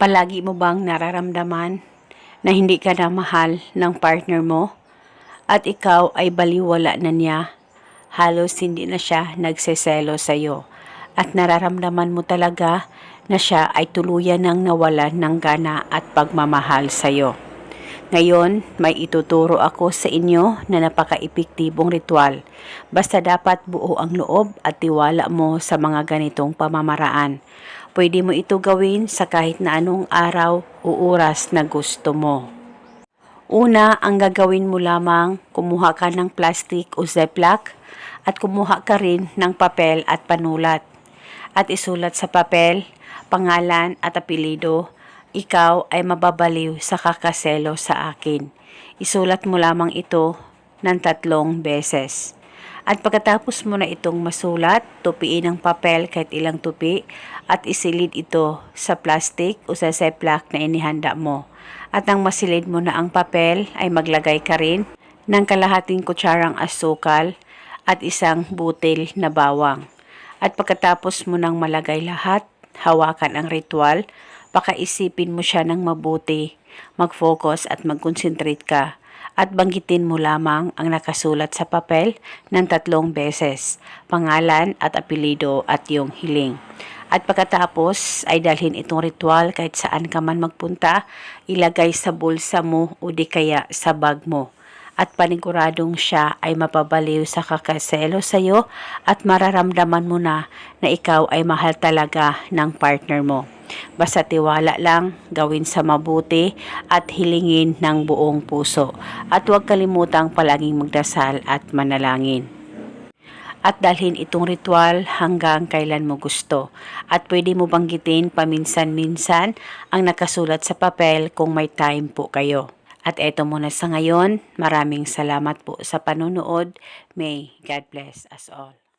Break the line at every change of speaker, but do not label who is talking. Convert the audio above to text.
Palagi mo bang nararamdaman na hindi ka na mahal ng partner mo at ikaw ay baliwala na niya? Halos hindi na siya nagseselo sa'yo at nararamdaman mo talaga na siya ay tuluyan ng nawalan ng gana at pagmamahal sa'yo. Ngayon, may ituturo ako sa inyo na napaka-epektibong ritual. Basta dapat buo ang loob at tiwala mo sa mga ganitong pamamaraan. Pwede mo ito gawin sa kahit na anong araw o oras na gusto mo. Una, ang gagawin mo lamang, kumuha ka ng plastic o ziploc at kumuha ka rin ng papel at panulat. At isulat sa papel, pangalan at apelido, ikaw ay mababaliw sa kakaselo sa akin. Isulat mo lamang ito ng tatlong beses. At pagkatapos mo na itong masulat, tupiin ang papel kahit ilang tupi at isilid ito sa plastic o sa ziploc na inihanda mo. At nang masilid mo na ang papel, ay maglagay ka rin ng kalahating kutsarang asukal at isang butil na bawang. At pagkatapos mo nang malagay lahat, hawakan ang ritual, pakaisipin mo siya ng mabuti, mag-focus at mag-concentrate ka at banggitin mo lamang ang nakasulat sa papel ng tatlong beses, pangalan at apelido at yung hiling. At pagkatapos ay dalhin itong ritual kahit saan ka man magpunta, ilagay sa bulsa mo o di kaya sa bag mo. At paniguradong siya ay mapabaliw sa kakaselo sa iyo at mararamdaman mo na na ikaw ay mahal talaga ng partner mo. Basta tiwala lang, gawin sa mabuti at hilingin ng buong puso. At huwag kalimutang palaging magdasal at manalangin at dalhin itong ritual hanggang kailan mo gusto. At pwede mo banggitin paminsan-minsan ang nakasulat sa papel kung may time po kayo. At eto muna sa ngayon, maraming salamat po sa panonood. May God bless us all.